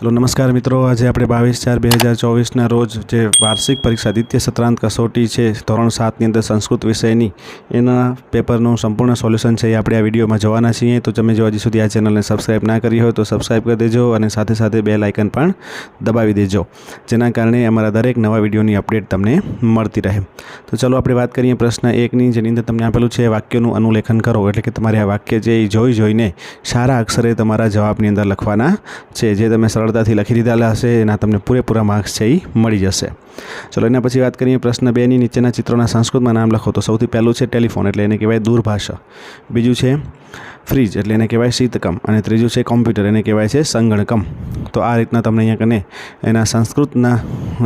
ચલો નમસ્કાર મિત્રો. આજે આપણે બાવીસ ચાર બે હજાર ચોવીસના રોજ જે વાર્ષિક પરીક્ષા દ્વિતીય સત્રાંત કસોટી છે, ધોરણ સાતની અંદર સંસ્કૃત વિષયની, એના પેપરનું સંપૂર્ણ સોલ્યુશન છે એ આપણે આ વિડીયોમાં જોવાના છીએ. તો તમે જો હજી સુધી આ ચેનલને સબસ્ક્રાઇબ ના કરી હોય તો સબસ્ક્રાઇબ કરી દેજો અને સાથે સાથે બે લાઇકન પણ દબાવી દેજો, જેના કારણે અમારા દરેક નવા વિડીયોની અપડેટ તમને મળતી રહે. તો ચલો આપણે વાત કરીએ પ્રશ્ન એકની, જેની અંદર તમને આપેલું છે, વાક્યનું અનુલેખન કરો. એટલે કે તમારે આ વાક્ય જે જોઈ જોઈને સારા અક્ષરે તમારા જવાબની અંદર લખવાના છે. જે તમે સરળતાથી લખી દીધેલા હશે, એના તમને પૂરેપૂરા માર્ક્સ છે એ મળી જશે. ચલો, એના પછી વાત કરીએ પ્રશ્ન બેની નીચેના ચિત્રોના સંસ્કૃતમાં નામ લખો. તો સૌથી પહેલું છે ટેલિફોન, એટલે એને કહેવાય દૂરભાષા. બીજું છે ફ્રીજ, એટલે એને કહેવાય શીતકમ. અને ત્રીજું છે કોમ્પ્યુટર, એને કહેવાય છે સંગણકમ. તો આ રીતના તમને અહીંયા કને એના સંસ્કૃતના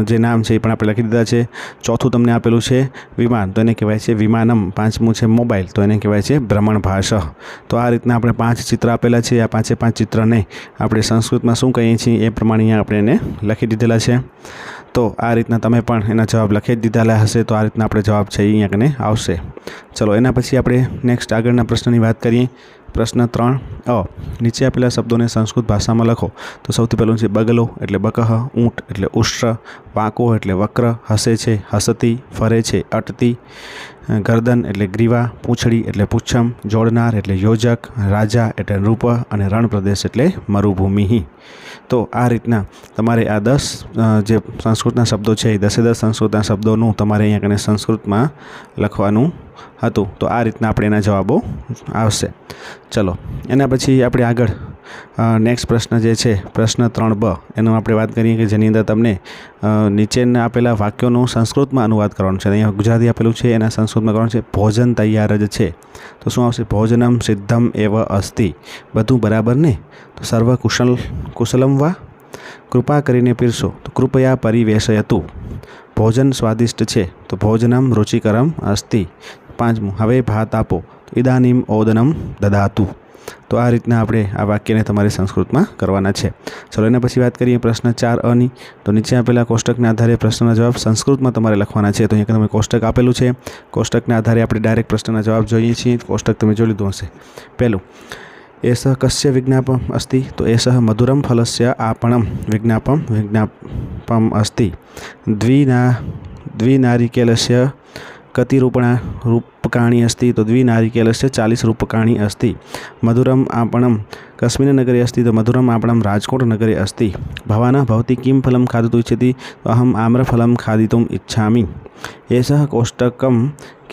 જે નામ છે એ પણ આપણે લખી દીધા છે. ચોથું તમને આપેલું છે વિમાન, તો એને કહેવાય છે વિમાનમ. પાંચમું છે મોબાઈલ, તો એને કહેવાય છે ભ્રમણ ભાષા તો આ રીતના આપણે પાંચ ચિત્ર આપેલા છે. આ પાંચે પાંચ ચિત્રને આપણે સંસ્કૃતમાં શું કહીએ છીએ? એ પ્રમાણે અહીંયા આપણે એને લખી દીધેલા છે. તો આ રીતના તમે પણ એના જવાબ લખી જ દીધેલા હશે, તો આ રીતના આપણે જવાબ છે અહીંયા કને આવશે. ચલો, એના પછી આપણે નેક્સ્ટ આગળના પ્રશ્નની વાત કરીએ. પ્રશ્ન ત્રણ. અ, નીચે આપેલા શબ્દોને સંસ્કૃત ભાષામાં લખો. તો સૌથી પહેલું છે બગલો, એટલે બકહ, ઊંટ, એટલે ઉષ્ટ્ર, વાંકો, એટલે વક્ર, હસે છે, હસતી, ફરે છે, અટતી ગરદન, એટલે ગ્રીવા, પૂંછડી, એટલે પૂછમ, જોડનાર, એટલે યોજક, રાજા, એટલે નૃપ, અને રણ પ્રદેશ એટલે મરુભૂમિ. તો આ રીતના તમારે આ દસ જે સંસ્કૃતના શબ્દો છે એ દસે દસ સંસ્કૃતના શબ્દોનું તમારે અહીંયા કને સંસ્કૃતમાં લખવાનું હતું. તો આ રીતના આપણે એના જવાબો આવશે. ચલો, એના પછી આપણે આગળ નેક્સ્ટ પ્રશ્ન જે છે, પ્રશ્ન ત્રણ બ, એનો આપણે વાત કરીએ કે જેની અંદર તમને નીચેના આપેલા વાક્યોનું સંસ્કૃતમાં અનુવાદ કરવાનું છે. અહીંયા ગુજરાતી આપેલું છે, એના સંસ્કૃતમાં કરવાનું છે, ભોજન તૈયાર જ છે. તો શું આવશે? ભોજનમ સિદ્ધમ એવ અસ્તિ. બધું બરાબર ને? તો સર્વ કુશલ, કુશલમ વા? કૃપા કરીને પીરશો તો કૃપયા પરિવેશયતું. ભોજન સ્વાદિષ્ટ છે. તો ભોજનમ રુચિકરમ અસ્તિ. પાંચમું, હવે ભાત આપો. ઇદાનીમ ઓદનમ દદાતું તો આ રીતના આપણે આ વાક્યને તમારે સંસ્કૃતમાં કરવાના છે. ચલો એના પછી વાત કરીએ પ્રશ્ન ચાર અની તો નીચે આપેલા કોષ્ટકના આધારે પ્રશ્નના જવાબ સંસ્કૃતમાં તમારે લખવાના છે. તો અહીંયા તમે કોષ્ટક આપેલું છે. કોષ્ટકના આધારે આપણે ડાયરેક્ટ પ્રશ્નના જવાબ જોઈએ છીએ. કોષ્ટક તમે જોઈ લીધું હશે. પહેલું, એસ કસ્ય વિજ્ઞાપમ અસ્તિ? તો એસ મધુરમ ફલસ્ય આપણમ વિજ્ઞાપમ વિજ્ઞાપમ અસ્તિ. દ્વિના, દ્વિનારિકેલસ્ય કતિ રૂપણા રૂપકાણી અસ્તિ, તો દ્વિનારિકેલસ્ય ચાલીસ રૂપકાણી અસ્તિ. મધુરમ આપણમ नगरे તો મધુરમ આપણમ રાજકોટ નગરે અસ્તિ. ભવાના ભવતી કિમ ફલમ ખાદતું ઇચ્છતિ તો અહમ આમ્રફલમ ખાદિતુમ ઇચ્છામિ એષ કોષ્ટકમ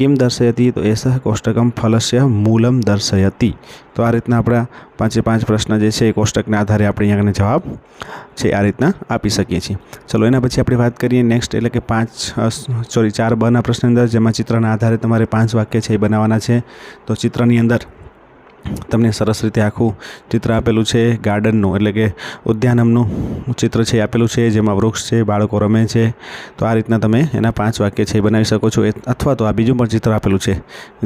કિમ દર્શયતી તો એષ કોષ્ટકમ ફલસ્ય મૂલમ દર્શયતી તો આ રીતના આપણા પાંચે પાંચ પ્રશ્ન જે છે એ કોષ્ટકના આધારે આપણે અહીંયા જવાબ છે આ રીતના આપી શકીએ છીએ ચલો એના પછી આપણે વાત કરીએ નેક્સ્ટ એટલે કે પાંચ સોરી ચાર બના પ્રશ્નની અંદર જેમાં ચિત્રના આધારે તમારે પાંચ વાક્ય છે એ બનાવવાના છે તો ચિત્રની અંદર તમને સરસ રીતે આખું ચિત્ર આપેલું છે ગાર્ડનનું એટલે કે ઉદ્યાનમનું ચિત્ર છે આપેલું છે, જેમાં વૃક્ષ છે, બાળકો રમે છે. તો આ રીતના તમે એના પાંચ વાક્ય છે એ બનાવી શકો છો. અથવા તો આ બીજું પણ ચિત્ર આપેલું છે,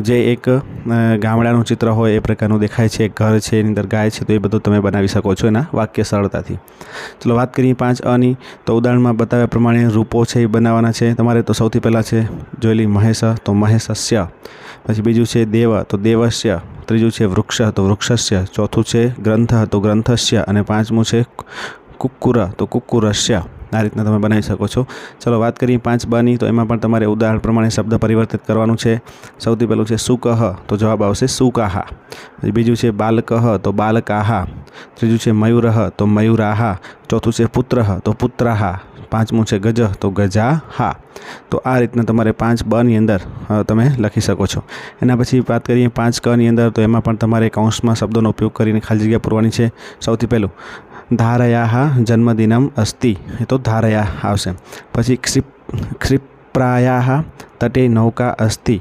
જે એક ગામડાનું ચિત્ર હોય, એ પ્રકારનું દેખાય છે. ઘર છે, એની અંદર ગાય છે, તો એ બધું તમે બનાવી શકો છો એના વાક્ય સરળતાથી. ચલો વાત કરીએ પાંચ અની તો ઉદાહરણમાં બતાવ્યા પ્રમાણે રૂપો છે એ બનાવવાના છે. તમારે તો સૌથી પહેલાં છે જોયેલી મહેશ, તો મહેશસ્ય. પછી બીજું છે દેવ, તો દેવસ્ય. ત્રીજું છે વૃક્ષ તો વૃક્ષસ્ય ચોથું છે ગ્રંથ તો ગ્રંથસ્ય અને પાંચમું છે કુક્કુરા તો કુક્કુરસ્ય. આ રીતના તમે બનાવી શકો છો. ચલો વાત કરીએ પાંચ બની, તો એમાં પણ તમારે ઉદાહરણ પ્રમાણે શબ્દ પરિવર્તિત કરવાનું છે. સૌથી પહેલું છે સુકહ, તો જવાબ આવશે સુકાહા. બીજું છે બાલકહ, તો બાલકાહા. ત્રીજું છે મયુરહ, તો મયુરાહા. ચોથું છે પુત્ર તો પુત્રાહા. પાંચમું છે ગજ તો ગજા હા તો આ રીતના તમારે પાંચ બની અંદર તમે લખી શકો છો. એના પછી વાત કરીએ પાંચ કની અંદર, તો એમાં પણ તમારે કૌંસમાં શબ્દોનો ઉપયોગ કરીને ખાલી જગ્યા પૂરવાની છે. સૌથી પહેલું ધારયાહ જન્મદિનમ અસ્તિ એ તો ધારયા આવશે પછી ક્ષિપ ક્ષિપ્રાયાહ તટે નૌકા અસ્તિ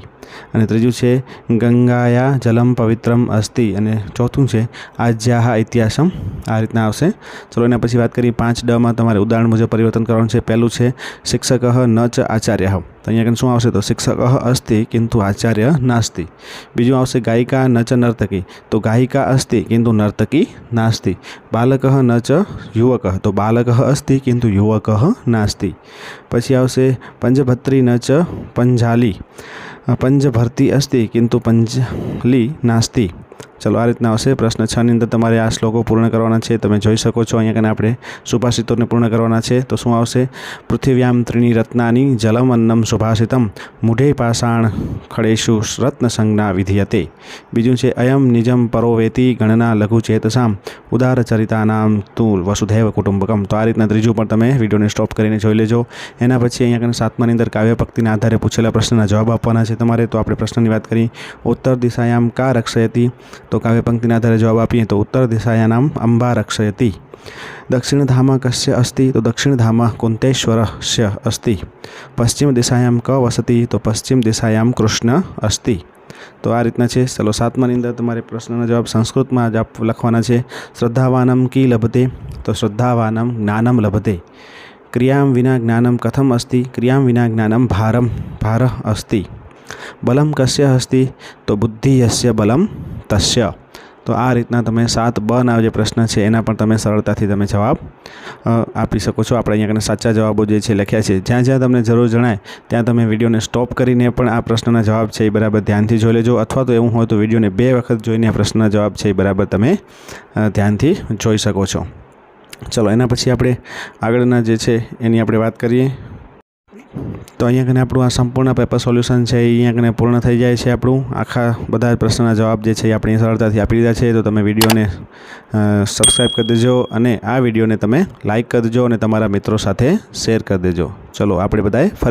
અને ત્રીજું છે, ગંગાયા જલમ પવિત્રમ અસ્તિ. અને ચોથું છે, આજ્યાહ ઇતિહાસમ આ રીતના આવશે. ચલો એના પછી વાત કરીએ પાંચ ડમાં તમારે ઉદાહરણ મુજબ પરિવર્તન કરવાનું છે. પહેલું છે, શિક્ષક ન ચ આચાર્ય. તો અહીંયા આગળ શું આવશે? તો શિક્ષક અસ્તિ કિંતુ આચાર્ય નાસ્તિ. બીજું આવશે, ગાયિકા ન ચ નર્તકી. તો ગાયિકા અસ્તિ કિંતુ નર્તકી નાસ્તિ. બાલક ન ચ યુવક. તો બાલક અસ્તિ કિંતુ યુવક નાસ્તિ. પછી આવશે, પંચભત્રી ન ચ પંજાલી. પંચભર્તી અસ્તિ કિંતુ પંજલી નાસ્તિ. ચલો, આ રીતના આવશે પ્રશ્ન છની અંદર તમારે આ શ્લોકો પૂર્ણ કરવાના છે. તમે જોઈ શકો છો, અહીંયા કને આપણે સુભાષિતોને પૂર્ણ કરવાના છે. તો શું આવશે? પૃથ્વ્યામ ત્રિણી રત્નાની જલમ અન્નમ સુભાષિતમ મૂઢે પાષાણ ખડેશુ રત્ન સંજ્ઞા વિધીયતે. બીજું છે, અયમ નિજમ પરોવેતી ગણના લઘુ ચેતસામ ઉદાર ચરિતાનામ તું વસુધૈવ કુટુંબકમ. તો આ રીતના ત્રીજું પણ તમે વિડીયોને સ્ટોપ કરીને જોઈ લેજો. એના પછી અહીંયા કને સાતમાની અંદર કાવ્યભક્તિના આધારે પૂછેલા પ્રશ્નના જવાબ આપવાના છે તમારે. તો આપણે પ્રશ્નની વાત કરી. ઉત્તર દિશાયામ કા રક્ષયતી? તો કાવ્ય પંક્તિના આધારે જવાબ આપીએ તો ઉત્તર દિશાયાનામ અંબા રક્ષયતી દક્ષિણધામા કસ્ય અસ્તિ તો દક્ષિણધામા કુંતેશ્વરસ્ય અસ્તિ. પશ્ચિમ દિશાયામ ક વસતિ તો પશ્ચિમ દિશાયામ કૃષ્ણ અસ્તિ. તો આ રીતના છે. ચલો સાતમાની અંદર તમારે પ્રશ્નનો જવાબ સંસ્કૃતમાં જ આપ લખવાના છે. શ્રદ્ધાવાનમ કી લભતે? તો શ્રદ્ધાવાનમ જ્ઞાનમ લભતે. ક્રિયામ વિના જ્ઞાનમ કથમ અસ્તિ? ક્રિયામ વિના જ્ઞાનમ ભારમ. ભાર અસ્તિ. બલમ કસ્ય અસ્તિ? તો બુદ્ધિ યસ્ય બલમ તસ્ય. તો આ રીતના તમે સાત બના જે પ્રશ્ન છે, એના પણ તમે સરળતાથી તમે જવાબ આપી શકો છો. આપણે અહીંયા કને સાચા જવાબો જે છે લખ્યા છે, જ્યાં જ્યાં તમને જરૂર જણાય, ત્યાં તમે વિડીયોને સ્ટોપ કરીને પણ આ પ્રશ્નના જવાબ છે એ બરાબર ધ્યાનથી જોઈ લેજો. અથવા તો એવું હોય તો વિડીયોને બે વખત જોઈને આ પ્રશ્નના જવાબ છે એ બરાબર તમે ધ્યાનથી જોઈ શકો છો. ચલો, એના પછી આપણે આગળના જે છે એની આપણે વાત કરીએ. તો અહીંયા કને આપણું આ સંપૂર્ણ પેપર સોલ્યુશન છે, એ અહીંયા કને પૂર્ણ થઈ જાય છે આપણું. આખા બધા પ્રશ્નના જવાબ જે છે એ આપણે સરળતાથી આપી દીધા છે. તો તમે વિડીયોને સબસ્ક્રાઈબ કરી દેજો અને આ વિડીયોને તમે લાઇક કરી દેજો અને તમારા મિત્રો સાથે શેર કરી દેજો. ચલો, આપણે બધાએ ફરી